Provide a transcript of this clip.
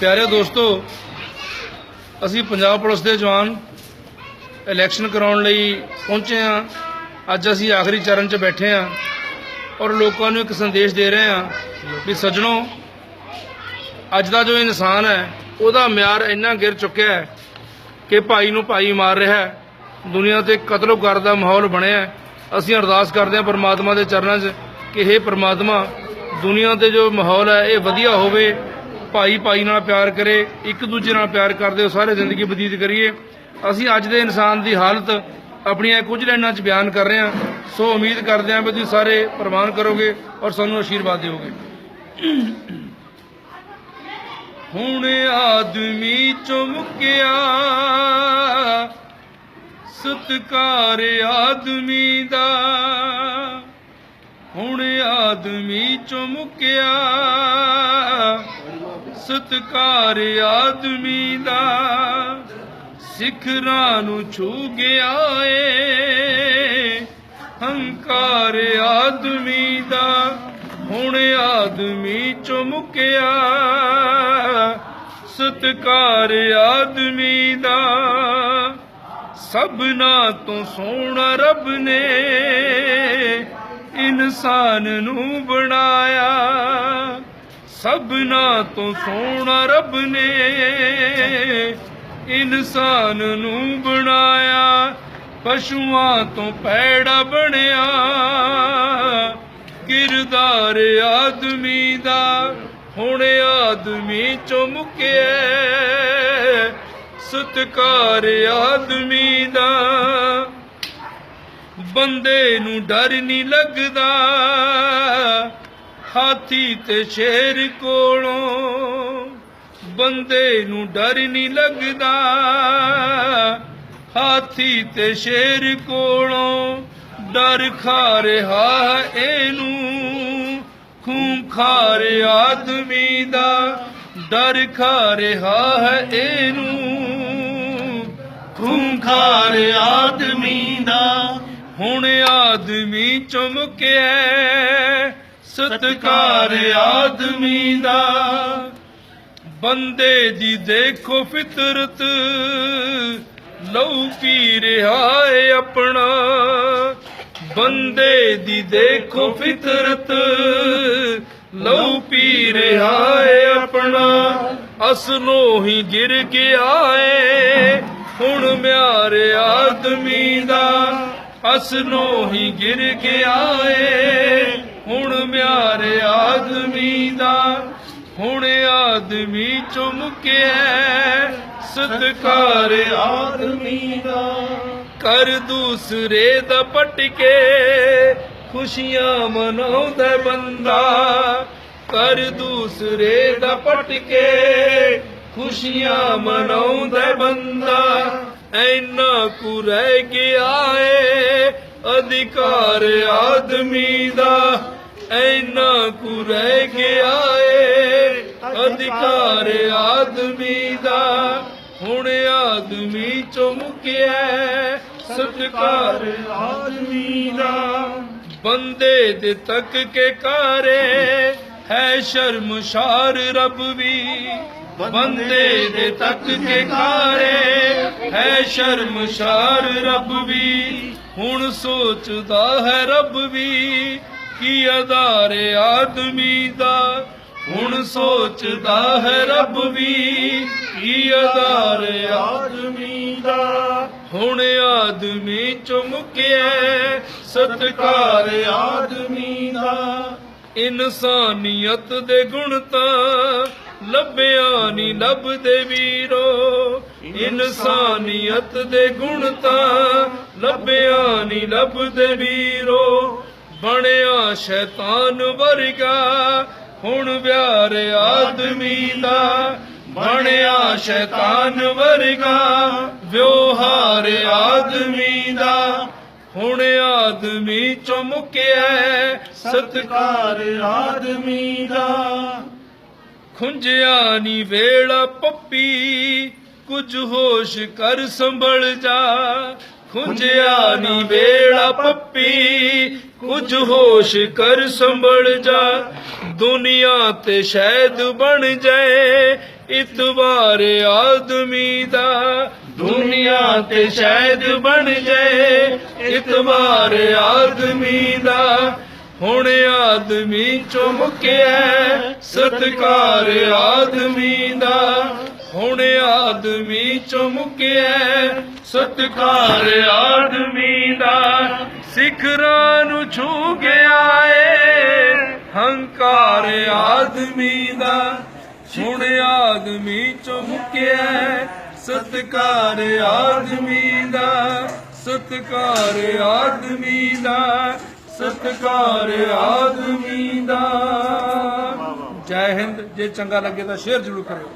ਪਿਆਰੇ ਦੋਸਤੋ, ਅਸੀਂ ਪੰਜਾਬ ਪੁਲਿਸ ਦੇ ਜਵਾਨ ਇਲੈਕਸ਼ਨ ਕਰਾਉਣ ਲਈ ਪਹੁੰਚੇ ਹਾਂ। ਅੱਜ ਅਸੀਂ ਆਖਰੀ ਚਰਨ 'ਚ ਬੈਠੇ ਹਾਂ ਔਰ ਲੋਕਾਂ ਨੂੰ ਇੱਕ ਸੰਦੇਸ਼ ਦੇ ਰਹੇ ਹਾਂ ਵੀ ਸੱਜਣੋ, ਅੱਜ ਦਾ ਜੋ ਇਨਸਾਨ ਹੈ, ਉਹਦਾ ਮਿਆਰ ਇੰਨਾ ਗਿਰ ਚੁੱਕਿਆ ਹੈ ਕਿ ਭਾਈ ਨੂੰ ਭਾਈ ਮਾਰ ਰਿਹਾ ਹੈ। ਦੁਨੀਆ ਤੇ ਕਤਲੋਗਰ ਦਾ ਮਾਹੌਲ ਬਣਿਆ ਹੈ। ਅਸੀਂ ਅਰਦਾਸ ਕਰਦੇ ਹਾਂ ਪਰਮਾਤਮਾ ਦੇ ਚਰਨਾਂ 'ਚ ਕਿ हे ਪਰਮਾਤਮਾ, ਦੁਨੀਆ ਤੇ ਜੋ ਮਾਹੌਲ ਹੈ, ਇਹ ਵਧੀਆ ਹੋਵੇ ਭਾਈ ਭਾਈ ਨਾਲ ਪਿਆਰ ਕਰੇ, ਇੱਕ ਦੂਜੇ ਨਾਲ ਪਿਆਰ ਕਰਦੇ ਹੋ ਸਾਰੇ ਜ਼ਿੰਦਗੀ ਬਤੀਤ ਕਰੀਏ। ਅਸੀਂ ਅੱਜ ਦੇ ਇਨਸਾਨ ਦੀ ਹਾਲਤ ਆਪਣੀਆਂ ਕੁਝ ਲਾਈਨਾਂ 'ਚ ਬਿਆਨ ਕਰ ਰਹੇ ਹਾਂ। ਸੋ ਉਮੀਦ ਕਰਦੇ ਹਾਂ ਵੀ ਤੁਸੀਂ ਸਾਰੇ ਪ੍ਰਮਾਣ ਕਰੋਗੇ ਔਰ ਸਾਨੂੰ ਆਸ਼ੀਰਵਾਦ ਦਿਓਗੇ। ਹੁਣ ਆਦਮੀ ਚੁਮਕਿਆ, ਸਤਕਾਰ ਆਦਮੀ ਦਾ। ਹੁਣ ਆਦਮੀ ਚੁਮਕਿਆ ਸਤਕਾਰ ਆਦਮੀ ਦਾ ਸਿਖਰਾਂ ਨੂੰ ਛੂ ਗਿਆ ਏ। ਹੰਕਾਰ ਆਦਮੀ ਦਾ ਹੁਣ ਆਦਮੀ ਚੋਂ ਚੁਮਕਿਆ। ਸਤਕਾਰ ਆਦਮੀ ਦਾ ਸਭਨਾ ਤੋਂ ਸੋਹਣਾ ਰੱਬ ਨੇ ਇਨਸਾਨ ਨੂੰ ਬਣਾਇਆ। ਸਭਨਾ ਤੋਂ ਸੋਹਣਾ ਰੱਬ ਨੇ ਇਨਸਾਨ ਨੂੰ ਬਣਾਇਆ, ਪਸ਼ੂਆਂ ਤੋਂ ਪੈੜਾ ਬਣਿਆ, ਕਿਰਦਾਰ ਆਦਮੀ ਦਾ ਹੁਣ ਆਦਮੀ ਚੋਂ ਚੁਮਕਿਆ ਸਤਕਾਰ ਆਦਮੀ ਦਾ। ਬੰਦੇ ਨੂੰ ਡਰ ਨਹੀਂ ਲੱਗਦਾ ਹਾਥੀ ਤੇ ਸ਼ੇਰ ਕੋਲੋਂ ਬੰਦੇ ਨੂੰ ਡਰ ਨਹੀਂ ਲੱਗਦਾ। ਹਾਥੀ ਤੇ ਸ਼ੇਰ ਕੋਲੋਂ ਡਰ ਖਾ ਰਿਹਾ ਹੈ ਇਹਨੂੰ ਖੂਨ ਖਾਰ ਆਦਮੀ ਦਾ ਡਰ ਖਾ ਰਿਹਾ ਹੈ ਇਹਨੂੰ ਖੂਨ ਖਾਰ ਆਦਮੀ ਦਾ ਹੁਣ ਆਦਮੀ ਚਮਕਿਆ। ਸਤਕਾਰ ਆਦਮੀ ਦਾ। ਬੰਦੇ ਦੀ ਦੇਖੋ ਫਿਤਰਤ ਲਉ ਪੀ ਰਿਹਾ ਏ ਆਪਣਾ। ਬੰਦੇ ਦੀ ਦੇਖੋ ਫਿਤਰਤ ਲਉ ਪੀ ਰਿਹਾ ਏ ਆਪਣਾ। ਅਸਲੋਂ ਹੀ ਗਿਰ ਗਿਆ ਏ, ਹੁਣ ਮਿਆਰੇ ਆਦਮੀ ਦਾ। ਅਸਲੋਂ ਹੀ ਗਿਰ ਗਿਆ ਏ ਹੁਣ ਮਿਆਰੇ ਆਦਮੀ ਦਾ, ਹੁਣ ਆਦਮੀ ਚੁਮਕਿਆ ਸਤਕਾਰ ਆਦਮੀ ਦਾ ਕਰ ਦੂਸਰੇ ਦਾ ਪਟਕੇ, ਖੁਸ਼ੀਆਂ ਮਨਾਉਂਦਾ ਬੰਦਾ। ਕਰ ਦੂਸਰੇ ਦਾ ਪਟਕੇ, ਖੁਸ਼ੀਆਂ ਮਨਾਉਂਦਾ ਬੰਦਾ। ਐਨਾ ਕੁ ਰਹਿ ਗਿਆ ਏ ਅਧਿਕਾਰ ਆਦਮੀ ਦਾ। ਐਨਾ ਕੁ ਰਹਿ ਗਿਆ ਏ। ਅਧਿਕਾਰ ਆਦਮੀ ਦਾ ਹੁਣ ਆਦਮੀ ਚੁਮਕਿਆ ਸਤਕਾਰ ਆਦਮੀ ਦਾ ਬੰਦੇ ਦੇ ਤੱਕ ਕੇ ਕਾਰੇ ਹੈ ਸ਼ਰਮਸ਼ਾਰ ਰੱਬ ਵੀ। ਬੰਦੇ ਦੇ ਤੱਕ ਕੇ ਕਾਰੇ ਹੈ ਸ਼ਰਮਸ਼ਾਰ ਰੱਬ ਵੀ। ਹੁਣ ਸੋਚਦਾ ਹੈ ਰੱਬ ਵੀ ਕੀ ਅਦਾਰ ਆਦਮੀ ਦਾ? ਹੁਣ ਸੋਚਦਾ ਹੈ ਰੱਬ ਵੀ, ਕੀ ਅਦਾਰ ਆਦਮੀ ਦਾ? ਹੁਣ ਆਦਮੀ ਚੁਮਕਿਆ ਸਤਕਾਰ ਆਦਮੀ ਦਾ। ਇਨਸਾਨੀਅਤ ਦੇ ਗੁਣ ਤਾਂ ਲੱਭਿਆ ਨਹੀਂ ਲੱਭਦੇ ਵੀਰੋ। ਇਨਸਾਨੀਅਤ ਦੇ ਗੁਣ ਤਾਂ ਲੱਭਿਆ ਨਹੀਂ ਲੱਭਦੇ ਵੀਰੋ। ਬਣਿਆ ਸ਼ੈਤਾਨ ਵਰਗਾ। ਹੁਣ ਵਿਆਰ ਆਦਮੀ ਦਾ ਬਣਿਆ ਸ਼ੈਤਾਨ ਵਰਗਾ। ਵਿਵਹਾਰ ਆਦਮੀ ਦਾ ਹੁਣ ਆਦਮੀ ਚੁਮਕਿਆ ਸਤਕਾਰ ਆਦਮੀ ਦਾ। ਖੁੰਝਿਆ ਨੀ ਵੇਲਾ ਪੱਪੀ, ਕੁਝ ਹੋਸ਼ ਕਰ ਸੰਭਲ ਜਾ। ਖੁੰਝਿਆ ਨੀ ਵੇਲਾ ਪੱਪੀ ਕੁਝ ਹੋਸ਼ ਕਰ ਸੰਭਲ ਜਾ, ਦੁਨੀਆ ਤੇ ਸ਼ਾਇਦ ਬਣ ਜਾਏ ਇਤਵਾਰ ਆਦਮੀ ਦਾ, ਦੁਨੀਆ ਤੇ ਸ਼ਾਇਦ ਬਣ ਜਾਏ ਇਤਵਾਰ ਆਦਮੀ ਦਾ। ਹੁਣ ਆਦਮੀ ਚੋਂ ਮੁੱਕਿਆ ਸਤਕਾਰ ਆਦਮੀ ਦਾ। ਹੁਣ ਆਦਮੀ ਚੋਂ ਮੁੱਕਿਆ ਸਤਕਾਰ ਆਦਮੀ ਦਾ। ਸਿਖਰਾਂ ਨੂੰ ਛੂ ਗਿਆ ਏ ਹੰਕਾਰ ਆਦਮੀ ਦਾ ਹੁਣ ਆਦਮੀ ਚੋਂ ਮੁੱਕਿਆ ਸਤਕਾਰ ਆਦਮੀ ਦਾ, ਸਤਕਾਰ ਆਦਮੀ ਦਾ, ਸਤਕਾਰ ਆਦਮੀ ਦਾ। ਜੈ ਹਿੰਦ। ਜੇ ਚੰਗਾ ਲੱਗੇ ਤਾਂ ਸ਼ੇਅਰ ਜ਼ਰੂਰ ਕਰਿਓ।